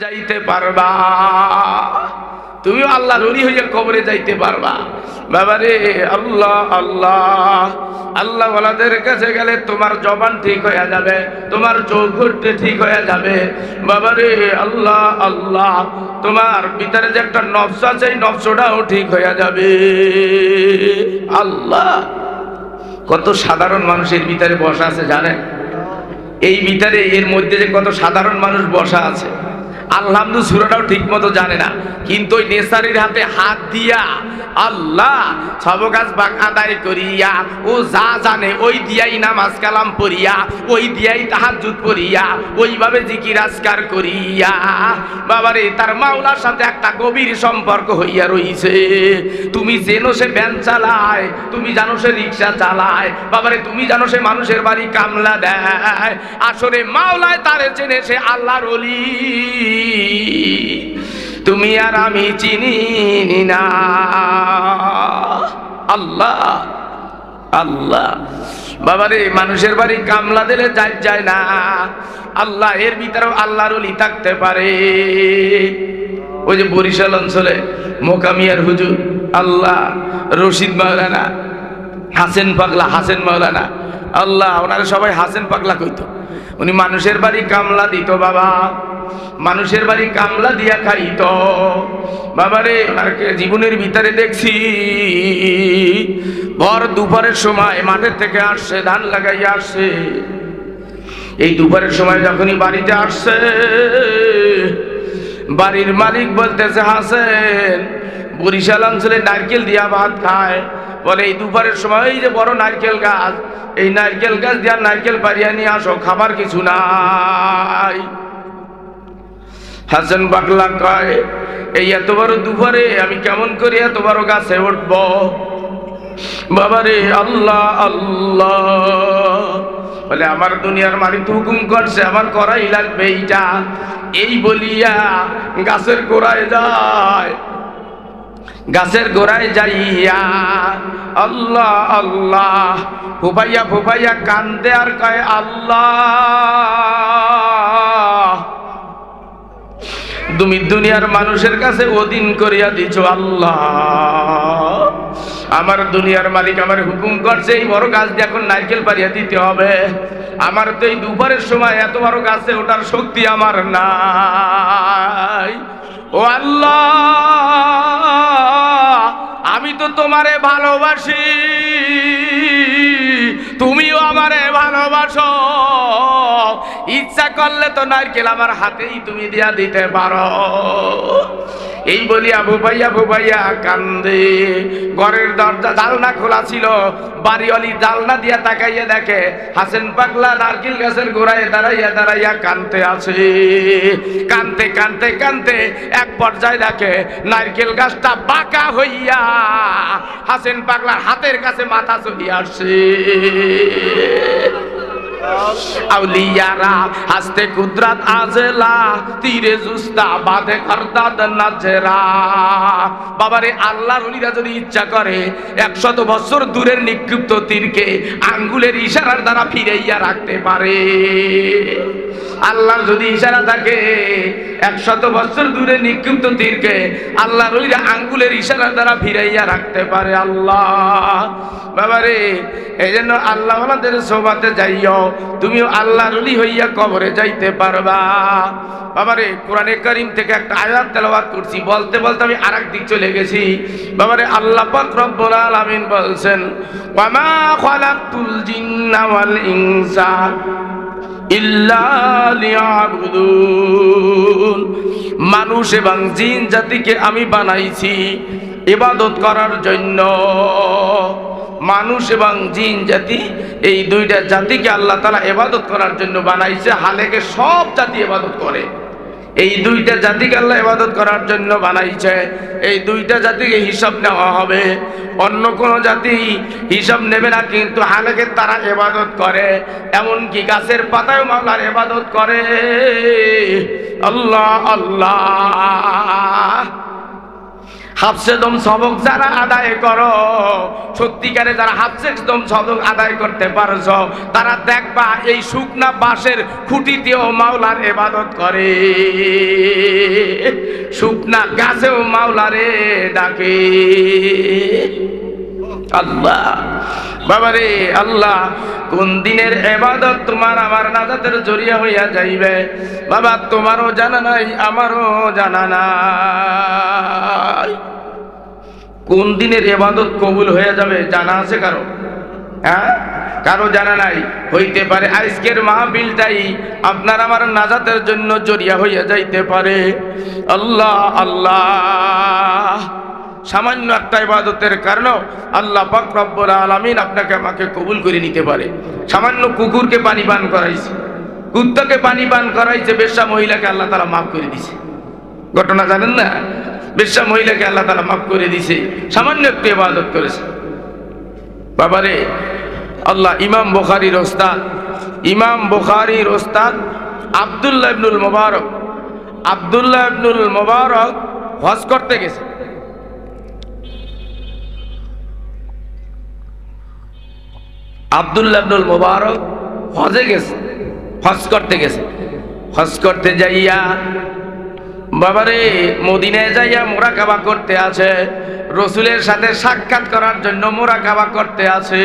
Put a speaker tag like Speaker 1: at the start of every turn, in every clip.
Speaker 1: যাইতে পারবা। তুমিও আল্লাহ রলি হইয়া কবরে যাইতে পারবা। বাবারে, আল্লাহ আল্লাহ। আল্লাহ ওয়ালাদের কাছে গেলে তোমার জবান ঠিক হয়ে যাবে, তোমার চৌখুরতে ঠিক হয়ে যাবে। বাবারে, আল্লাহ আল্লাহ। তোমার ভিতরে যে একটা নফস আছে, এই নফসটাও ঠিক হয়ে যাবে। আল্লাহ, কত সাধারণ মানুষের ভিতরে বসা আছে জানেন? এই ভিতরে, এর মধ্যে যে কত সাধারণ মানুষ বসা আছে। আল্লাহামদু সুরাটাও ঠিক মতো জানে না। কিন্তু ওই নেসারির হাতে হাত দিয়া আল্লাহ সব কাজ বাক আদায় করিয়া, ও যা জানে ওই দিয়াই নামাজ কালাম পড়িয়া, ওই দিয়াই তাহাজুদ পড়িয়া ওইভাবে জিকির আজকার করিয়া। বাবারে, তার মাওলার সাথে একটা গভীর সম্পর্ক হইয়া রইছে। তুমি জেনো সে ভ্যান চালায়, তুমি জানো সে রিক্সা চালায়, বাবারে, তুমি জানো সে মানুষের বাড়ি কামলা দেয়। আসলে মাওলায় তারে চেনে সে আল্লাহর অলি তুমি আর আমি চিনি না। আল্লাহ আল্লাহ। বাবারে, মানুষের বাড়ি কামলা দিলে যায় যায় না। আল্লাহ, এর ভিতরেও আল্লাহর অলি থাকতে পারে। ওই যে বরিশাল অঞ্চলে মোকামিয়ার হুজুর, আল্লাহ, রশিদ মাওলানা, হাসেন পাগলা, হাসেন মাওলানা আল্লাহ, ওনারা সবাই হাসেন পাগলা কইতো। উনি মানুষের বাড়ি কামলা দিত, বাবা। মানুষের বাড়ি কামলা দিয়া খাইত। বাবারে ওনাকে জীবনের ভিতরে দেখছি। ভর দুপুরের সময় মাঠের থেকে আসছে, ধান লাগাইয়া আসছে। এই দুপুরের সময় যখনই বাড়িতে আসছে, বাড়ির মালিক বলতেছে, হাসেন, বরিশাল অঞ্চলে নারকেল দিয়া ভাত খায়। বলে, এই দুপুরের সময় এই যে বড় নারকেল গাছ, এই নারকেল গাছ দিয়া নারকেল পারিয়া নিয়ে আসো, খাবার কিছু নাই। হাসান বাকলা কয়, এই এত বড় দুপুরে আমি কেমন করি এত বড় গাছে উঠব? বাবারে আল্লাহ আল্লাহ। বলে, আমার দুনিয়ার মালিক হুকুম করছে, আমার করাই লাগবে এইটা। এই বলিয়া গাছের গোড়ায় যায়। গাছের গোড়ায় যাইয়া, আল্লাহ আল্লাহ ফুপাইয়া ফুপাইয়া কান্দে আর কয়, আল্লাহ। তুমি দুনিয়ার মানুষের কাছে ওদিন করিয়া দিছ, আল্লাহ। আমার দুনিয়ার মালিক আমার হুকুম করছে, এই বড় গাছ দিয়ে এখন নারকেল পারিয়া দিতে হবে। আমার তো এই দুপুরের সময় এত বড় গাছে ওঠার শক্তি আমার নাই। ও আল্লাহ আমি তো তোমারে ভালোবাসি তুমিও আমারে ভালোবাসো। ইচ্ছা করলে তো নারকেল আমার হাতেই তুমি দিয়া দিতে পারো। এই বলিয়া ভাইয়া, আবু কান্দে। ঘরের দরজা, জালনা খোলা ছিল। বাড়িওয়ালি জালনা দিয়া তাকাইয়া দেখে, হাসেন পাগলা, নারকেল গাছের গোড়ায় দাঁড়াইয়া দাঁড়াইয়া কানতে আছে। কানতে কানতে কানতে এক পর্যায়ে দেখে, নারকেল গাছটা বাঁকা হইয়া, হাসেন পাগলার হাতের কাছে মাথা চলিয়ে আসছে। আউলিয়ারা, হাসতে কুদরাত আজেলা, তীরে জুস্তা বাঁধে নাজেরা। বাবারে, আল্লাহর অলিরা যদি ইচ্ছা করে, একশত বছর দূরের নিক্ষিপ্ত তীরকে আঙ্গুলের ইশারার দ্বারা ফিরাইয়া রাখতে পারে। আল্লাহর যদি ইশারা থাকে, একশত বছর দূরে নিক্ষিপ্ত তীরকে আল্লাহ রইরা আঙ্গুলের ইশারার দ্বারা ফিরাইয়া রাখতে পারে আল্লাহ। বাবারে এই জন্য আল্লাহ আমাদের সোবাতে যাইও। তুমিও আল্লাহ রলি হইয়া কবরে যাইতে পারবা। বাবারে, কোরআনে করিম থেকে একটা আয়াত তেলাওয়াত করছি। বলতে বলতে আমি আরেক দিক চলে গেছি। বাবারে, আল্লাহ পাক রব্বুল বলছেন ইল্লা মানুষ এবং জিন জাতিকে আমি বানাইছি ইবাদত করার জন্য। মানুষ এবং জিন জাতি, এই দুইটা জাতিকে আল্লাহ তালা এবাদত করার জন্য বানাইছে, হালেকে সব জাতি এবাদত করে। এই দুইটা জাতিকে আল্লাহ এবাদত করার জন্য বানাইছে, এই দুইটা জাতিকে হিসাব নেওয়া হবে। অন্য কোন জাতি হিসাব নেবে না, কিন্তু হালেকে তারা এবাদত করে। এমনকি গাছের পাতায় মামলার এবাদত করে। আল্লাহ আল্লাহ। হাফসে দম সবক যারা আদায় করো, সত্যিকারে যারা হাফসেদম সবক আদায় করতে পারছ, তারা দেখবা এই শুকনা বাঁশের খুঁটিতেও মাওলার এবাদত করে। শুকনা গাছেও মাওলারে ডাকে। আল্লাহ। বাবারে আল্লাহ, কোন দিনের এবাদত তোমার আমার নাজাতের জরিয়া হইয়া যাইবে? বাবা, তোমারও জানা নাই, আমারও জানা নাই। কোন দিনের এবাদত কবুল হয়ে যাবে জানা আছে কারও? হ্যাঁ? কারও জানা নাই। হইতে পারে আজকের মাহবিলটাই আপনার আমার নাজাতের জন্য জড়িয়া হইয়া যাইতে পারে। আল্লাহ আল্লাহ। সামান্য একটা ইবাদতের কারণেও আল্লাহ পাক রব্বুল আলামিন আপনাকে আমাকে কবুল করে নিতে পারে। সামান্য কুকুরকে পানি পান করাইছে। কুত্তাকে পানি পান করাইছে, বেশ্যা মহিলাকে আল্লাহ তারা মাফ করে দিছে। ঘটনা জানেন না? বেশ্যা মহিলাকে আল্লাহ তারা মাফ করে দিছে। সামান্য একটু ইবাদত করেছে। বাবারে, আল্লাহ ইমাম বুখারীর ওস্তাদ, ইমাম বুখারীর ওস্তাদ আব্দুল্লাহ ইবনুল মোবারক, আব্দুল্লাহ ইবনুল মোবারক হজ করতে গেছে। আব্দুল্লাহ ইবনুল মোবারক হজে গেছে, হজ করতে গেছে। হজ করতে যাইয়া বাবারে, মদিনায় যাইয়া মোরাকাবা করতে আছে, রসুলের সাথে সাক্ষাৎ করার জন্য মোরাকাবা করতে আছে।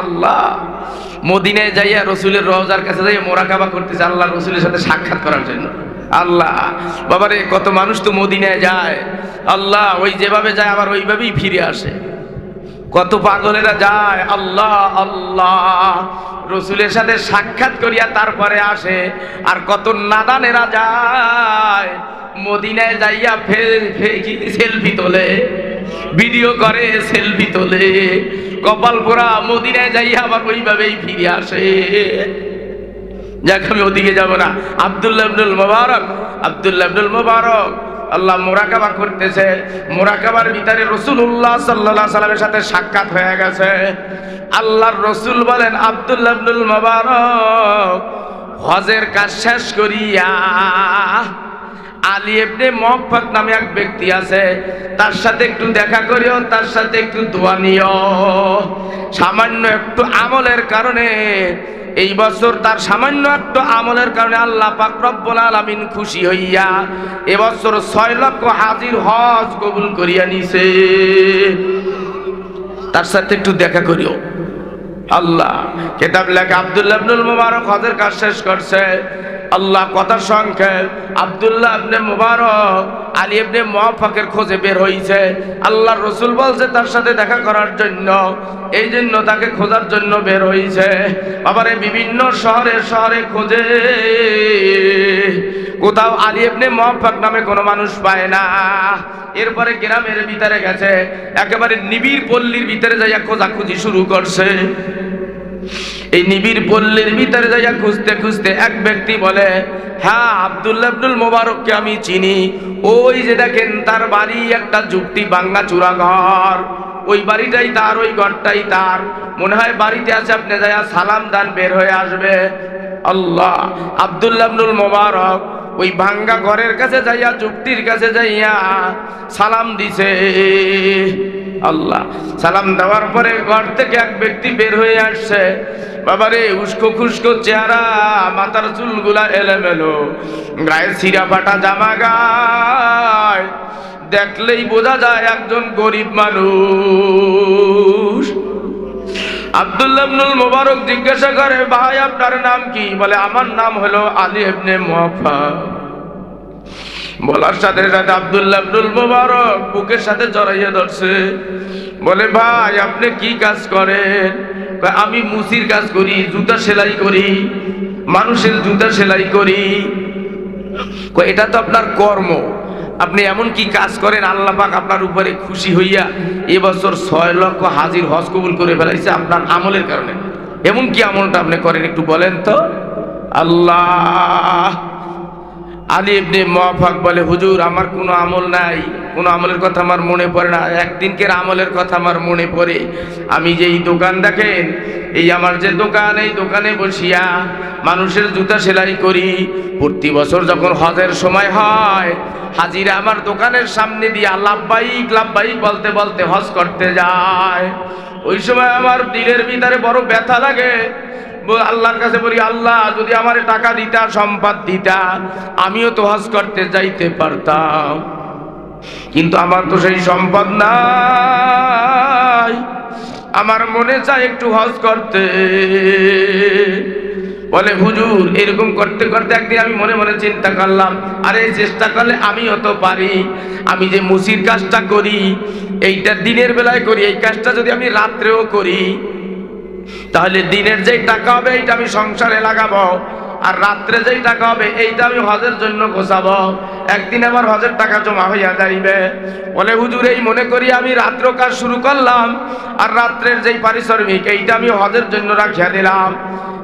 Speaker 1: আল্লাহ, মদিনায় যাইয়া রসুলের রওজার কাছে যাইয়া মোরাকাবা করতেছে, আল্লাহ রসুলের সাথে সাক্ষাৎ করার জন্য। আল্লাহ, বাবারে, কত মানুষ তো মদিনায় যায়। আল্লাহ, ওই যেভাবে যায়, আবার ওইভাবেই ফিরে আসে। কত পাগলেরা যায়, আল্লাহ আল্লাহ। রসুলের সাথে সাক্ষাৎ করিয়া তারপরে আসে, আর কত নাদানেরা যায়। মদিনায় যাইয়া সেলফি তোলে, ভিডিও করে, সেলফি তোলে। কপাল পোড়া মদিনায় যাইয়া আবার ওইভাবেই ফিরে আসে। যাক, আমি ওদিকে যাব না। আব্দুল্লাহ আব্দুল মোবারক, আব্দুল্লাহ আব্দুল মোবারক। আল্লাহ মোরাকাবা করতেছে। মোরাকাবার ভিতরে রসুল্লাহ সাল্লাহ সাল্লামের সাথে সাক্ষাৎ হয়ে গেছে। আল্লাহর রসুল বলেন, আব্দুল্লাহ আব্দুল মোবারক, হজের কাজ শেষ করিয়া আলী এবনে মোহাম্মদ নামে এক ব্যক্তি আছে। তার সাথে একটু দেখা করিও, তার সাথে একটু দোয়া নিও। সামান্য একটু আমলের কারণে এই বছর তার সামান্য একটু আমলের কারণে আল্লাহ পাক রব্বুল আলামিন খুশি হইয়া এবছর ছয় লক্ষ হাজির হজ কবুল করিয়া নিছে। তার সাথে একটু দেখা করিও। আল্লাহ, কেতাব লেখা আব্দুল্লাহ আব্দুল মুবারক হজের কাজ শেষ করছে। আল্লাহ কথার সংখ্যে আব্দুল্লাহ আবনে মুবারক আলী ইবনে মুআফাকের খোঁজে বের হইছে। আল্লাহ রসুল বলছে তার সাথে দেখা করার জন্য। এই জন্য তাকে খোঁজার জন্য বের হইছে। আবার বিভিন্ন শহরে শহরে খোঁজে। কোথাও আলী ইবনে মুআফাক নামে কোনো মানুষ পায় না। এরপরে গ্রামের ভিতরে গেছে। একেবারে নিবিড় পল্লীর ভিতরে যাইয়া খোঁজাখুঁজি শুরু করছে। এই নিবিড় পল্লীর ভিতরে যাইয়া খুঁজতে খুঁজতে এক ব্যক্তি বলে হ্যাঁ আব্দুল্লাহ আব্দুল মোবারককে আমি চিনি। ওই যে দেখেন তার বাড়ি একটা যুক্তি বাঙ্গা চূড়া ঘর ওই বাড়িটাই তার, ওই ঘরটাই তার। মনে হয় বাড়িতে আছে, আপনি যাইয়া সালাম দান বের হয়ে আসবে। আল্লাহ, আব্দুল্লাহ আব্দুল মোবারক ওই ভাঙ্গা ঘরের কাছে যাইয়া যুক্তির কাছে যাইয়া সালাম দিছে। আল্লাহ, সালাম দেওয়ার পরে ঘর থেকে এক ব্যক্তি বের হয়ে আসছে। বাবারে, উস্কো খুস্কো চেহারা, মাথার চুলগুলা এলোমেলো। গায়ে সিরা ফাটা জামা গায়। দেখলেই বোঝা যায় একজন গরিব মানুষ। আব্দুল্লাহ ইবনুল মোবারক জিজ্ঞাসা করে, ভাই, আপনার নাম কি? বলে, আমার নাম হলো আলী ইবনে মুআফা। বলার সাথে সাথে আব্দুল্লাহ আব্দুল মোবারক বুকের সাথে জড়াইয়া ধরছে। বলে, ভাই, আপনি কি কাজ করেন? আমি মুসির কাজ করি, জুতা সেলাই করি, মানুষের জুতা সেলাই করি। এটা তো আপনার কর্ম। আপনি এমন কি কাজ করেন, আল্লাহ পাক আপনার উপরে খুশি হইয়া এবছর ছয় লক্ষ হাজির হজ কবুল করে ফেলাইছে আপনার আমলের কারণে। এমন কি আমলটা আপনি করেন একটু বলেন তো? আল্লাহ! আলী ইবনে মুআফাক বলে, হুজুর, আমার কোনো আমল নাই। কোনো আমলের কথা আমার মনে পড়ে না। একদিনকের আমলের কথা আমার মনে পড়ে। আমি যে এই দোকান দেখেন, এই আমার যে দোকান, এই দোকানে বসিয়া মানুষের জুতা সেলাই করি। প্রতি বছর যখন হজের সময় হয়, হাজিরা আমার দোকানের সামনে দিয়ে লাভবাহিক লাভবাহিক বলতে বলতে হজ করতে যায়। ওই সময় আমার দিলের ভিতরে বড় ব্যথা লাগে। আল্লাহর কাছে বলি, আল্লাহ, যদি আমার টাকা দিতা সম্পদ দিতা আমিও তো হজ করতে যাইতে পারতাম। কিন্তু আমার তো সেই সম্পদ নাই। আমার মনে চায় একটু হজ করতে। বলে, হুজুর, এরকম করতে করতে একদিন আমি মনে মনে চিন্তা করলাম, আরে, চেষ্টা করলে আমি তো পারি। আমি যে মুসির কাজটা করি, এইটা দিনের বেলায় করি, এই কাজটা যদি আমি রাত্রেও করি তাহলে দিনের যেই টাকা হবে, এইটা আমি সংসারে লাগাবো। আর রাত্রে যেই টাকা হবে, এইটা আমি হজের জন্য গোছাবো। একদিন আমার হজের টাকা জমা হইয়া যাইবে। বলে, হুজুর, এই মনে করি আমি রাত্র কাজ শুরু করলাম, আর রাত্রের যেই পারিশ্রমিক, এইটা আমি হজের জন্য রাখিয়া দিলাম।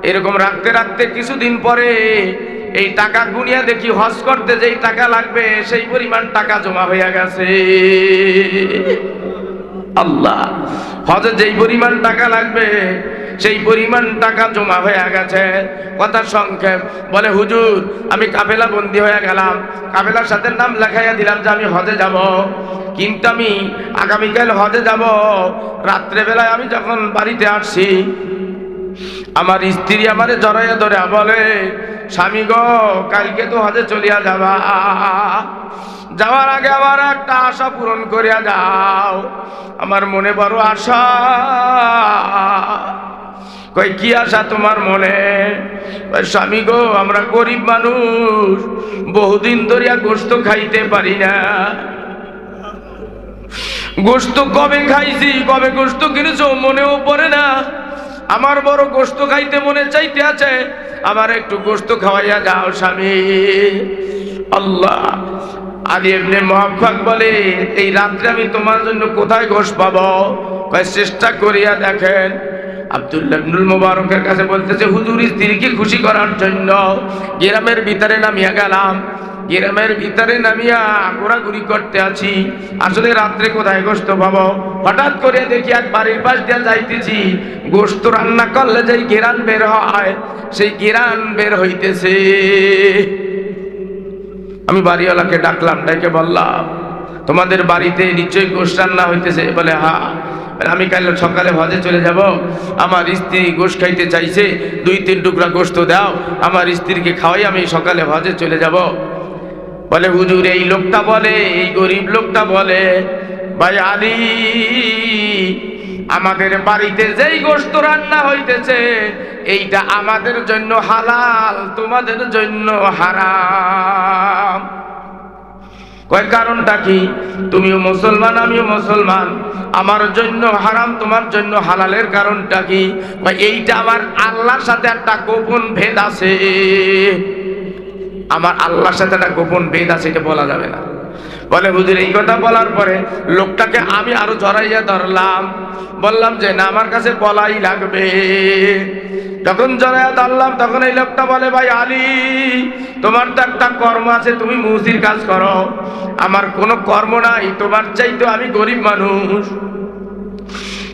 Speaker 1: এরকম রাখতে রাখতে কিছুদিন পরে এই টাকা গুনিয়া দেখি হজ করতে যেই টাকা লাগবে, সেই পরিমাণ টাকা জমা হইয়া গেছে। আল্লাহ। হজে যেই পরিমাণ টাকা লাগবে, সেই পরিমাণ টাকা জমা হয়ে গেছে। কথা সংক্ষেপ, বলে, হুজুর, আমি কাফেলা বন্দি হয়ে গেলাম। কাফেলার সাথে নাম লেখাইয়া দিলাম যে আমি হজে যাব। কিন্তু আমি আগামীকাল হজে যাব। রাত্রেবেলায় আমি যখন বাড়িতে আসছি, আমার স্ত্রী আমারে জড়াইয়া ধরে বলে স্বামী গো, কালকে তো হজে চলিয়া যাবা। যাওয়ার আগে আবার একটা আশা পূরণ করিয়া যাও। আমার মনে বড় আশা। কই, কি আশা তোমার মনে? স্বামী গো, আমরা গরিব মানুষ, বহুদিন ধরিয়া গোস্ত খাইতে পারি না। গোস্ত কবে খাইছি, কবে গোস্ত কিনেছো, মনেও পড়ে না। আমার বড় গোস্ত খাইতে মনে চাইতে আছে। আমার একটু গোস্ত খাওয়াইয়া যাও, স্বামী। আল্লাহ, আলী এমনি মহাফাক বলে, এই রাত্রে আমি তোমার জন্য কোথায় ঘোষ পাবো? চেষ্টা করিয়া দেখেন। আব্দুল্লাহ ইবনুল মুবারকের কাছে বলতেছে, হুজুর, স্ত্রীকে খুশি করার জন্য গ্রামের ভিতরে নামিয়া গেলাম। গ্রামের ভিতরে নামিয়া ঘোরাঘুরি করতে আছি। আসলে রাত্রে কোথায় গোস্ত পাবো? হঠাৎ করে দেখি এক বাড়ির পাশ দিয়ে যাইতেছি। গোস্ত রান্না করলে যেই গেরান বের হয়, সেই গেরান বের হইতেছে। আমি বাড়িওয়ালাকে ডাকলাম, ডেকে বললাম, তোমাদের বাড়িতে নিশ্চয়ই গোশ রান্না হইতেছে? বলে, হা। আমি কাল সকালে হজে চলে যাব। আমার স্ত্রী গোশ খাইতে চাইছে, দুই তিন টুকরা গোস্ত দাও। আমার স্ত্রীকে খাওয়াই আমি সকালে হজে চলে যাব। বলে, হুজুর, এই লোকটা বলে, এই গরিব লোকটা বলে, ভাই আলী, আমাদের বাড়িতে যেই গোস্ত রান্না হইতেছে, এইটা আমাদের জন্য হালাল, তোমাদের জন্য হারাম। কয় কারণটা কি? তুমিও মুসলমান, আমিও মুসলমান। আমার জন্য হারাম, তোমার জন্য হালালের কারণটা কি? এইটা আমার আল্লাহর সাথে একটা গোপন ভেদ আছে। আমার আল্লাহর সাথে একটা গোপন ভেদ আছে, এটা বলা যাবে না। বলে, হুজুর, এই কথা বলার পরে লোকটাকে আমি আরও জড়াইয়া ধরলাম। বললাম যে, না, আমার কাছে বলাই লাগবে। যখন জড়াইয়া ধরলাম, তখন এই লোকটা বলে, ভাই আলী, তোমার তো একটা কর্ম আছে, তুমি মুসির কাজ করো। আমার কোনো কর্ম নাই, তোমার চাই তো আমি গরিব মানুষ।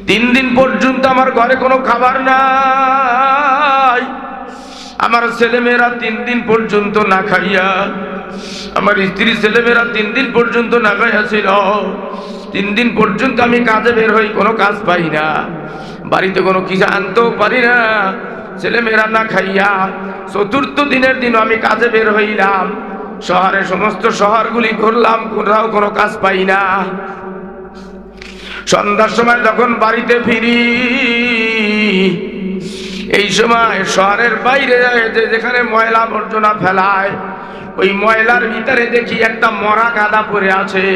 Speaker 1: তিন দিন পর্যন্ত আমার ঘরে কোনো খাবার নাই। আমার ছেলেমেয়েরা তিন দিন পর্যন্ত না খাইয়া, আমার স্ত্রী ছেলেমেয়েরা তিন দিন পর্যন্ত না খাইয়া ছিল তিন দিন পর্যন্ত আমি কাজে বের হই, কোনো কাজ পাই না। বাড়িতে কোনো কিছু আনতেও পারি না। ছেলেমেয়েরা না খাইয়া চতুর্থ দিনের দিন আমি কাজে বের হইলাম। শহরে সমস্ত শহরগুলি ঘুরলাম, কোথাও কোনো কাজ পাই না। সন্ধ্যার সময় যখন বাড়িতে ফিরি এই সময় শহরের বাইরে যেখানে ময়লা আবর্জনা ফেলায়, ওই ময়লার ভিতরে দেখি একটা মরা গাদা পড়ে আছে।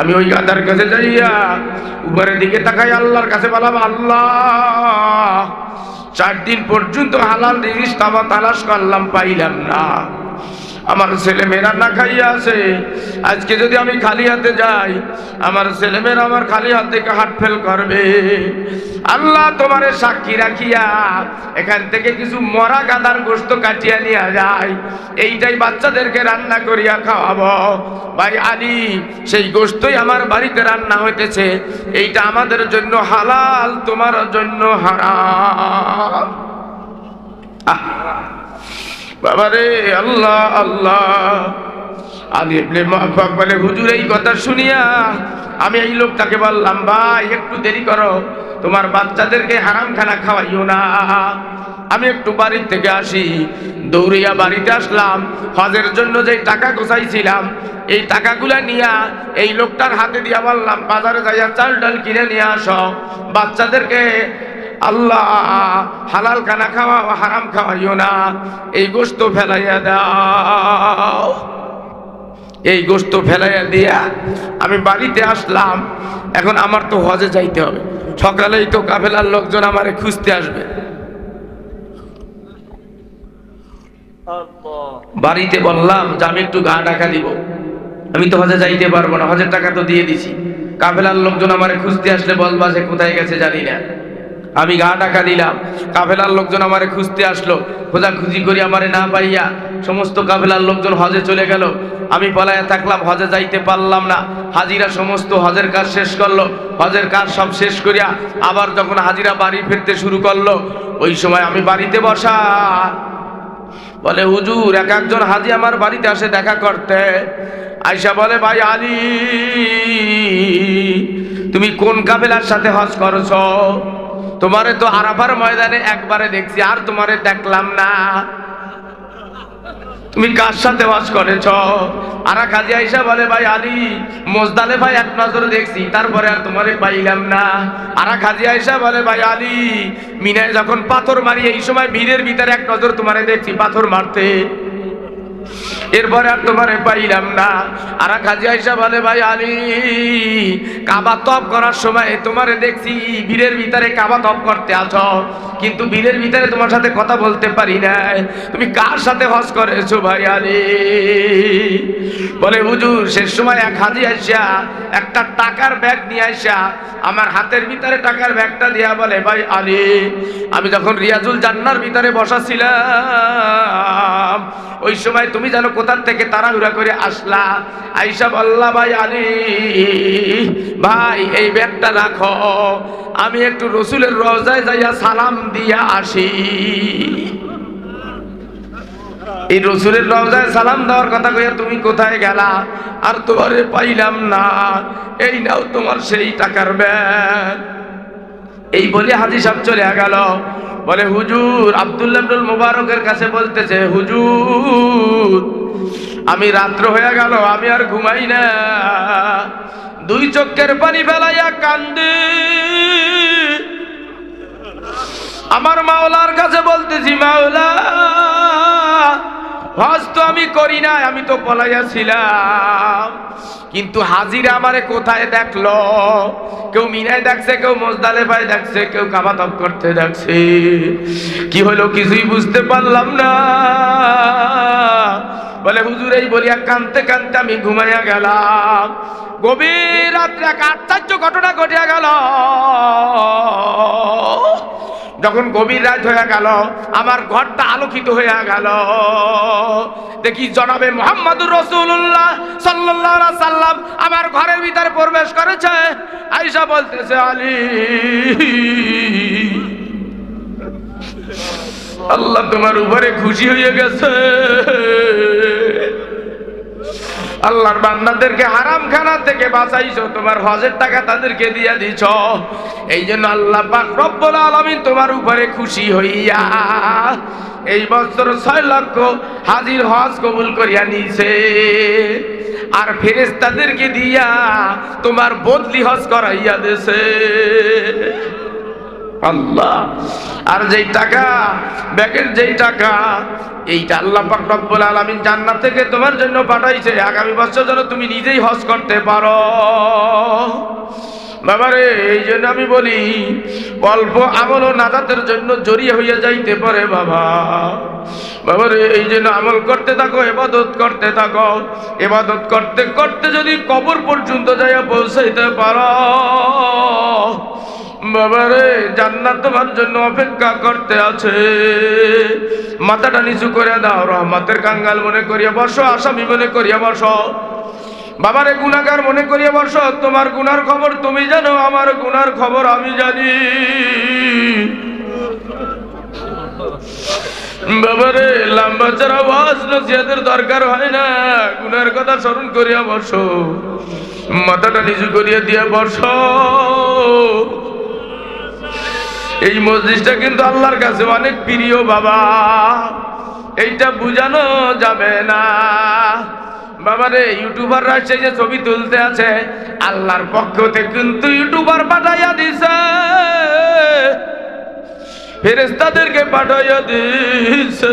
Speaker 1: আমি ওই গাদার কাছে যাইয়া উপরের দিকে তাকাই, আল্লাহর কাছে বললাম, আল্লাহ চার দিন পর্যন্ত হালাল জিনিস আমার তালাশ করলাম, পাইলাম না। আমার ছেলে মেয়েরা না খাইয়া আছে। আজকে যদি আমি খালি হাতে যাই আমার ছেলে মেয়েরা আমার খালি হাত থেকে হাট ফেল করবে। আল্লাহ তোমারে সাক্ষী রাখিয়া এখান থেকে কিছু মরা গাদার গোস্ত কাটিয়া নিয়ে যায়। এইটাই বাচ্চাদেরকে রান্না করিয়া খাওয়াবো। ভাই আলী সেই গোস্তই আমার বাড়িতে রান্না হইতেছে। এইটা আমাদের জন্য হালাল তোমার জন্য হারাম। আহ, বাবারে, আল্লাহ আল্লাহ। আলী ইবনে বলে, হুজুর, এই কথা শুনিয়া আমি এই লোকটাকে বললাম, ভাই, একটু দেরি করো। তোমার বাচ্চাদেরকে হারাম খানা খাওয়াইও না। আমি একটু বাড়ির থেকে আসি। দৌড়িয়া বাড়িতে আসলাম। হজের জন্য যে টাকা গোছাইছিলাম, এই টাকাগুলা নিয়া এই লোকটার হাতে দিয়া বললাম, বাজারে যাইয়া চাল ডাল কিনে নিয়ে আসো। বাচ্চাদেরকে আল্লাহ, হালাল খানা খাওয়া হারাম খাওয়াইও না। এই গোস্ত ফেলাইয়া দাও। এই গোস্ত ফেলাইয়া দিয়া আমি বাড়িতে আসলাম। এখন আমার তো হজে যাইতে হবে। সকালেই তো কাফেলার লোকজন আমারে খুঁজতে আসবে। বাড়িতে বললাম যে আমি একটু গা টাকা দিব। আমি তো হজে যাইতে পারব না, হজের টাকা তো দিয়ে দিছি। কাফেলার লোকজন আমারে খুঁজতে আসলে বলবা যে কোথায় গেছে জানি না। আমি গা টাকা দিলাম। কাফেলার লোকজন আমারে খুঁজতে আসলো। খোঁজাখুঁজি করি আমারে না পাইয়া সমস্ত কাফেলার লোকজন হজে চলে গেল। আমি পলায়া থাকলাম, হজে যাইতে পারলাম না। হাজিরা সমস্ত হজের কাজ শেষ করল। হজের কাজ সব শেষ করিয়া আবার যখন হাজিরা বাড়ি ফিরতে শুরু করল, ওই সময় আমি বাড়িতে বসা। বলে, হুজুর, এক একজন হাজি আমার বাড়িতে আসে দেখা করতে। আয়সা বলে, ভাই আলী, তুমি কোন কাবেলার সাথে হজ করছ? তোমারে তো আরাফার ময়দানে একবারে দেখছি, আর তোমারে দেখলাম না। তুমি কার সাথে ওয়াজ করেছ? আরা কাজী আইসা বলে, ভাই আলী, মোজদালে ভাই এক নজর দেখছি, তারপরে আর তোমারে পাইলাম না। আরা কাজী আইসা বলে, ভাই আলী, মিনায় যখন পাথর মারি, এই সময় ভিড়ের ভিতরে এক নজর তোমারে দেখছি, পাথর মারতে। এরপরে আর তোমারে পাইলাম না। আর কাজী আইসা বলে, ভাই আলী, কাবা তপ করার সময় তোমারে দেখছি বীরের ভিতরে কাবা তপ করতে আছো। কিন্তু বীরের ভিতরে তোমার সাথে কথা বলতে পারি না। তুমি কার সাথে হজ করেছ, ভাই আলী? বলে, হুজুর শেষ সময় এক হাজি আইসা, একটা টাকার ব্যাগ নিয়ে আইসা, আমার হাতের ভিতরে টাকার ব্যাগটা দিয়া বলে, ভাই আলী, আমি যখন রিয়াজুল জান্নার ভিতরে বসা ছিলাম, ওই সময় তুমি জানো কোথার থেকে তাড়াহুড়া করে আসলা? আইসা বল্লা, ভাই আলী, ভাই, এই ব্যাগটা রাখো। আমি একটু রসুলের রজায় যাইয়া সালাম দিয়া আসি। এই রসুলের রওজায় সালাম দেওয়ার কথা কইয়া তুমি কোথায় গেলা? আর তোমারে পাইলাম না। এই নাও তোমার সেই টাকার ব্যাগ। এই বলে হাজি সাহেব চলে গেল। বলে, হুজুর, আব্দুল্লাহ আব্দুল মুবারকের কাছে বলতেছে, হুজুর আমি রাত্র হয়ে গেল, আমি আর ঘুমাই না। দুই চোখের পানি ফেলাইয়া কান্দি। আমার মাওলার কাছে বলতেছি, মাওলা, হজ তো আমি করি না আমি তো পলাইয়াছিলাম কিন্তু হাজিরা আমারে কোথায় দেখল? কেউ মিনায় দেখছে, কেউ মোজদালে ভাই দেখছে, কেউ কাবাতব করতে দেখছে। কি হলো কিছুই বুঝতে পারলাম না। বলে, হুজুর, এই বলিয়া কানতে কানতে আমি ঘুমাইয়া গেলাম। গভীর রাত্রে এক আশ্চর্য ঘটনা ঘটিয়া গেল। যখন গভীর রাত হয়ে গেল, আমার ঘরটা আলোকিত হয়ে গেল। দেখি জনাবে মোহাম্মদুর রসুল্লাহ সাল্লাহ সাল্লাম আমার ঘরের ভিতরে প্রবেশ করেছে। আইসা বলতেছে, আলী। আল্লাহ তোমার উপরে খুশি হয়ে গেছে। আল্লাহর বান্দাদেরকে হারাম খানা থেকে বাঁচাইছো, তোমার হজের টাকা তাদেরকে দিয়ে দিছ। এই জন্য আল্লাহ পাক রব্বুল আলামিন তোমার উপরে খুশি হইয়া এই বছর ছয় লক্ষ হাজির হজ কবুল করিয়া নিছে। আর ফেরেশতাদেরকে দিয়া তোমার বদলি হজ করাইয়া দেছে। আল্লাহ আর যেই টাকা, ব্যাগের যেই টাকা, এইটা আল্লাহ পাক রব্বুল আলামিন জান্নাত থেকে তোমার জন্য পাঠাইছে। আগামী বছর যেন তুমি নিজেই হজ করতে পারো। বাবারে এই জন্য আমি বলি, অল্প আমল ও নাজাতের জন্য জড়িয়ে হইয়া যাইতে পারে বাবা। বাবারে এই জন্য আমল করতে থাকো এবাদত করতে থাকো। এবাদত করতে করতে যদি কবর পর্যন্ত যাইয়া পৌঁছাইতে পারো। বাবারে, জান্নাত তোমার জন্য অপেক্ষা করতে আছে। মাথাটা নিচু করে দাও, রহমতের কাঙ্গাল মনে করিয়া বসো, আসামি মনে করিয়া বসো। বাবারে গুনাগার মনে করিয়া বসো, তোমার গুনার খবর তুমি জানো, আমার গুনার খবর আমি জানি। বাবারে, লম্বা চারা ওয়াজ নসিহাতের দরকার হয় না, গুনার কথা স্মরণ করিয়া বসো। মাথাটা নিচু করিয়া দিয়া বসো। এই মসজিদটা কিন্তু আল্লাহর কাছে অনেক প্রিয় বাবা। এইটা বুঝানো যাবে না। বাবারে ইউটিউবাররা সেই যে ছবি তুলতে আছে, আল্লাহর পক্ষ থেকে কিন্তু ইউটিউবার পাঠাইয়া দিছে। ফেরেস্তাদেরকে পাঠাইয়া দিছে।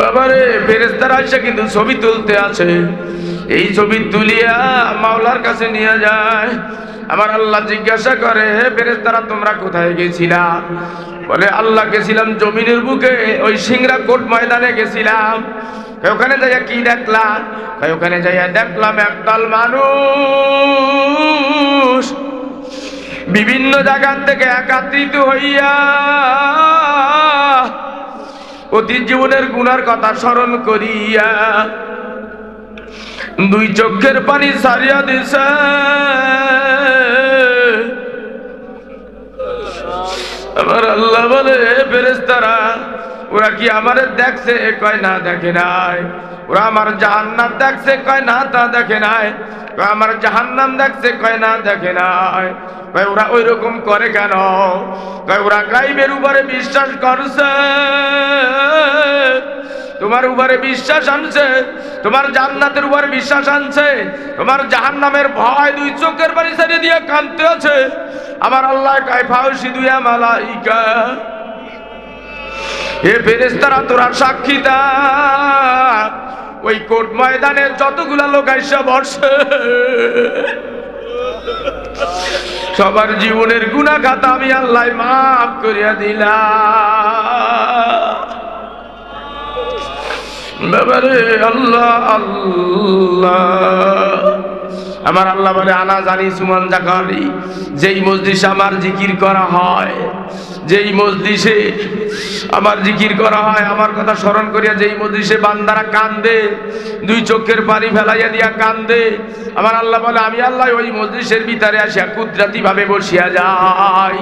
Speaker 1: বাবারে ফেরেস্তারা এসে কিন্তু ছবি তুলতে আছে। এই ছবি তুলিয়া মাওলার কাছে নিয়ে যায়। আমার আল্লাহ জিজ্ঞাসা করে, হে ফেরেস্তারা তোমরা কোথায় গেছিলা? বলে, আল্লাহ গেছিলাম জমিনের বুকে, ওই সিংরা কোট ময়দানে গেছিলাম। ওখানে যাইয়া কি দেখলাম? ওখানে যাইয়া দেখলাম একদল মানুষ বিভিন্ন জায়গা থেকে একাত্রিত হইয়া অতীত জীবনের গুনার কথা স্মরণ করিয়া দুই চোখের পানি সারিয়া দিছে। আমার আল্লাহ বলে ফেরেস্তারা ওরা কি আমারে দেখছে? কয়, না, দেখে নাই। ওরা আমার জাহান্নাম দেখছে কয়, না, তা দেখে নাই। আমার জাহান্নাম দেখছে কয়, না, দেখে নাই। কয়, ওরা ওই রকম করে কেন? কয়, ওরা গাইবের উপরে বিশ্বাস করছে। তোমার উপরে বিশ্বাস আনছে, তোমার জান্নাতের উপরে বিশ্বাস আনছে, তোমার জাহান্নামের ভয় দুই চোখের বাড়ি ছেড়ে দিয়ে কাঁদতে আছে। আমার আল্লাহ কায় ফাউসি দুয়া মালাইকা। হে ফেরেস্তারা তোরা সাক্ষী ওই কোর্ট ময়দানের যতগুলা লোক আইসা বসে। সবার জীবনের গুণা আমি আল্লাহ মাফ করিয়া দিলাম। বাবারে আল্লাহ আল্লাহ। আমার আল্লাহ বলে আনা জানি সুমান জাকারি। যেই মসজিদে আমার জিকির করা হয়, যেই মসজিদে আমার জিকির করা হয়, আমার কথা স্মরণ করিয়া যেই মসজিদে বান্দারা কান্দে, দুই চোখের পানি ফেলাইয়া দিয়া কান্দে, আমার আল্লাহ বলে, আমি আল্লাহ ওই মসজিদের ভিতরে আসিয়া কুদরাতি ভাবে বসিয়া যাই।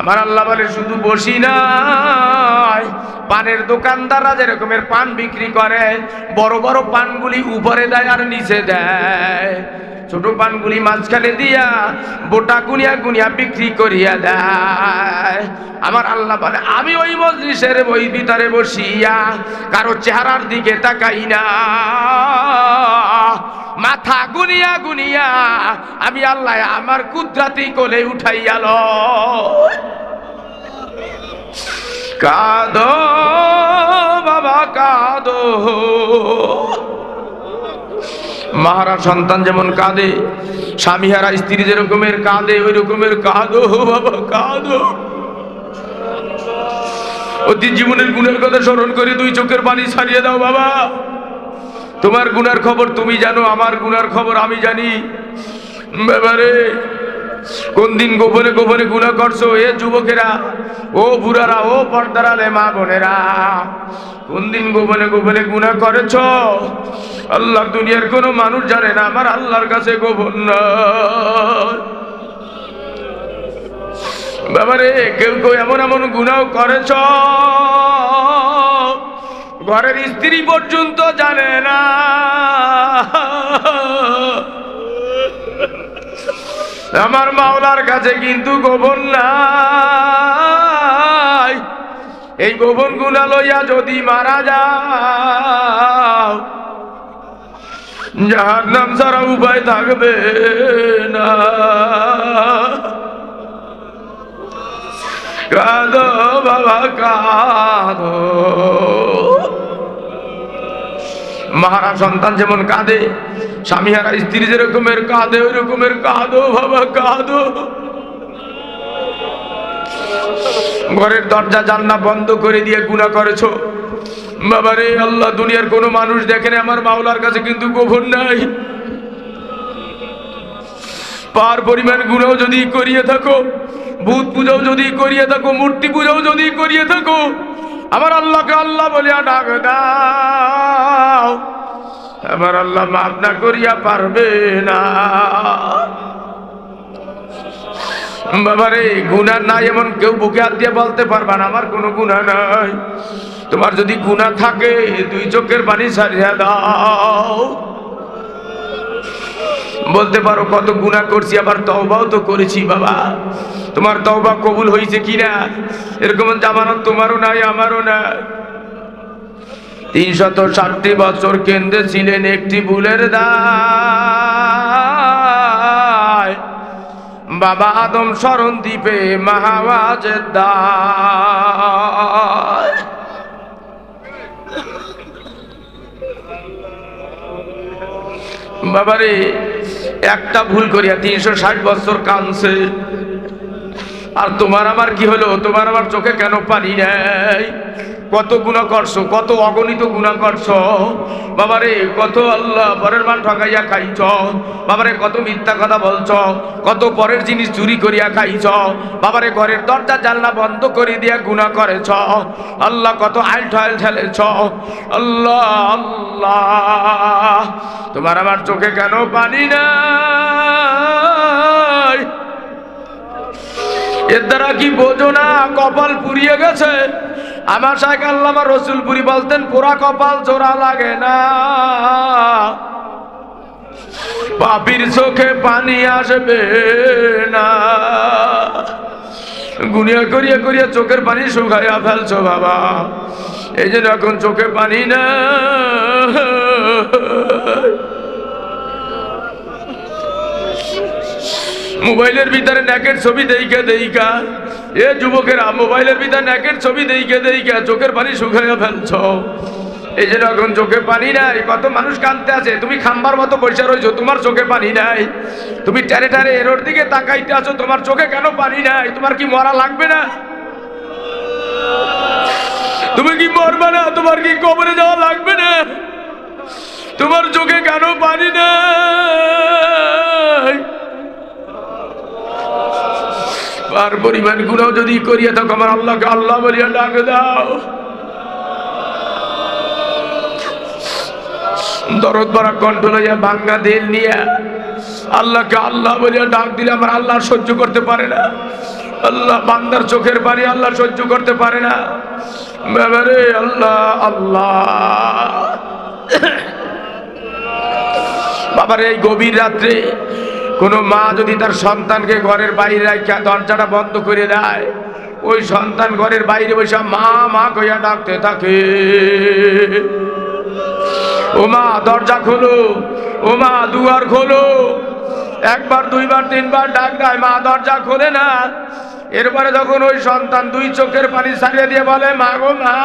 Speaker 1: আমার আল্লাহ বলে, শুধু বসি নাই। পানের দোকানদাররা যেরকমের পান বিক্রি করে, বড় বড় পানগুলি উপরে দেয় আর নিচে দেয়। ছোট পানগুলি মাঝখানে দিয়া বোটা গুনিয়া গুনিয়া বিক্রি করিয়া দেয়। আমার আল্লাহ বলে, আমি ওই মজলিসের ওই ভিতরে বসিয়া কারও চেহারার দিকে তাকাই না। মাথা গুনিয়া গুনিয়া আমি আল্লাহ আমার কুদরাতি কোলে উঠাইয়া ল। কাদো, বাবা, কাদো। মাহারা সন্তান যেমন কাঁদে, স্বামীহারা স্ত্রী যেরকমের কাঁদে ওই রকমের কাঁদো, বাবা, কাঁদো। অতি জীবনের গুণের কথা স্মরণ করে দুই চোখের পানি ছাড়িয়ে দাও, বাবা। তোমার গুনার খবর তুমি জানো, আমার গুনার খবর আমি জানি। ব্যাপারে কোন দিন গোপনে গোপনে গুণা করছ এ যুবকেরা, ও বুড়ারা, ও পর্দারালে মা বোনেরা? কোন দিন গোপনে গোপনে গুণা করেছ? আল্লাহ দুনিয়ার কোনো মানুষ জানে না, আমার আল্লাহর কাছে গোপন ব্যাপারে কেউ কেউ এমন এমন গুণাও করেছ? ঘরের স্ত্রী পর্যন্ত জানে না। আমার মাওলার কাছে কিন্তু গোপন নাই। এই গোপন গুণা লইয়া যদি মারা যাও যাহার নাম সারা উপায় থাকবে না। কাঁদো বাবা, কাঁদো। মাহারা সন্তান যেমন কাঁদে স্বামীহারা স্ত্রী যেরকমের কাঁদে ওই রকমের কাঁদো, বাবা, কাঁদো। ঘরের দরজা জান্না বন্ধ করে দিয়ে গুণা করেছ। বাবারে আল্লাহ, দুনিয়ার কোনো মানুষ দেখেনি আমার মাওলার কাছে কিন্তু গোপন নাই। পার পরিমাণ গুণাও যদি করিয়ে থাকো, ভূত পূজাও যদি করিয়ে থাকো, মূর্তি পূজাও যদি করিয়ে থাকো আমার আল্লাহকে আল্লাহ বলিয়া ডাক দাও। আমার আল্লাহ মাফ না করিয়া পারবে না। বাবারে গুণা নাই এমন কেউ বুকে হাত দিয়ে বলতে পারবা না, আমার কোনো গুণা নাই। তোমার যদি গুণা থাকে, দুই চোখের পানি সারিয়া দাও। বলতে পারো, কত গুণা করছি, আবার তওবাও তো করেছি বাবা। তোমার তওবা কবুল হয়েছে কিনা? এরকম জামানত তোমারও নাই, আমারও নাই। তিনশত ষাটটি বছর কেন্দ্রে ছিলেন একটি ভুলের দায়। বাবা আদম স্মরণ দ্বীপে মাহাওয়াজের দায়। বাবারে একটা ভুল করিয়া তিনশো ষাট বছর কানছে আর তোমার আমার কি হলো? তোমার আমার চোখে কেন পানি নেই? কত গুণা করছ, কত অগণিত গুণা করছ। বাবারে, কত আল্লাহ পরের মান ঠকাইয়া খাইছ। বাবারে, কত মিথ্যা কথা বলছ। কত পরের জিনিস চুরি করিয়া খাইছ। বাবারে, ঘরের দরজা, জানলা বন্ধ করে দিয়া গুণা করেছ। আল্লাহ, কত আইল ঠাইল ঠেলেছ। আল্লাহ আল্লাহ, তোমার আমার চোখে কেন পানি নাই? এর দ্বারা কি বোঝো না? কপাল পুড়িয়ে গেছে। আমার শাহ আল্লামা রসুলপুরি বলতেন, পোড়া কপাল জোড়া লাগে না। পাপির চোখে পানি আসবে না। গুনিয়া করিয়া করিয়া চোখের পানি শুকাইয়া ফেলছো বাবা। এই যে এখন চোখে পানি না মোবাইলের ভিতরে নেকের ছবি দেইকা দেইকা এ যুবকেরা, মোবাইলের ভিতরে নেকের ছবি দেইকা দেইকা চোখের পানি শুকাইয়া ফেলছ। এই যে এখন চোখে পানি নাই, কত মানুষ কানতে আছে। তুমি খাম্বার মতো পয়সা রয়েছো তোমার চোখে পানি নাই। তুমি টারে টারে এরোর দিকে তাকাইতে আছো, তোমার চোখে কেন পানি নাই? তোমার কি মরা লাগবে না? তুমি কি মরবে না? তোমার কি কবরে যাওয়া লাগবে না? তোমার চোখে কেন পানি নাই? আর পরিমাণগুলো যদি করিয়া থাকো, আমার আল্লাহকে আল্লাহ বলিয়া ডাক দাও। দরদ ভরা কণ্ঠ লইয়া ভাঙ্গা দিল নিয়ে আল্লাহকে আল্লাহ বলিয়া ডাক দিলে আমার আল্লাহ সহ্য করতে পারে না। আল্লাহ বান্দার চোখের পানি আল্লাহ সহ্য করতে পারে না। বাবারে আল্লাহ আল্লাহ। বাবার এই গভীর রাত্রে কোনো মা যদি তার সন্তানকে ঘরের বাইরে দরজাটা বন্ধ করে দেয়, ওই সন্তান ঘরের বাইরে বসে মা মা কইয়া ডাকতে থাকে। ও মা, দরজা খোলো। ও মা, দুয়ার খোলো। একবার, দুইবার, তিনবার ডাক দেয়, মা, দরজা খোলে না। এরপরে যখন ওই সন্তান দুই চোখের পানি ছাড়িয়ে দিয়ে বলে, মা গো মা।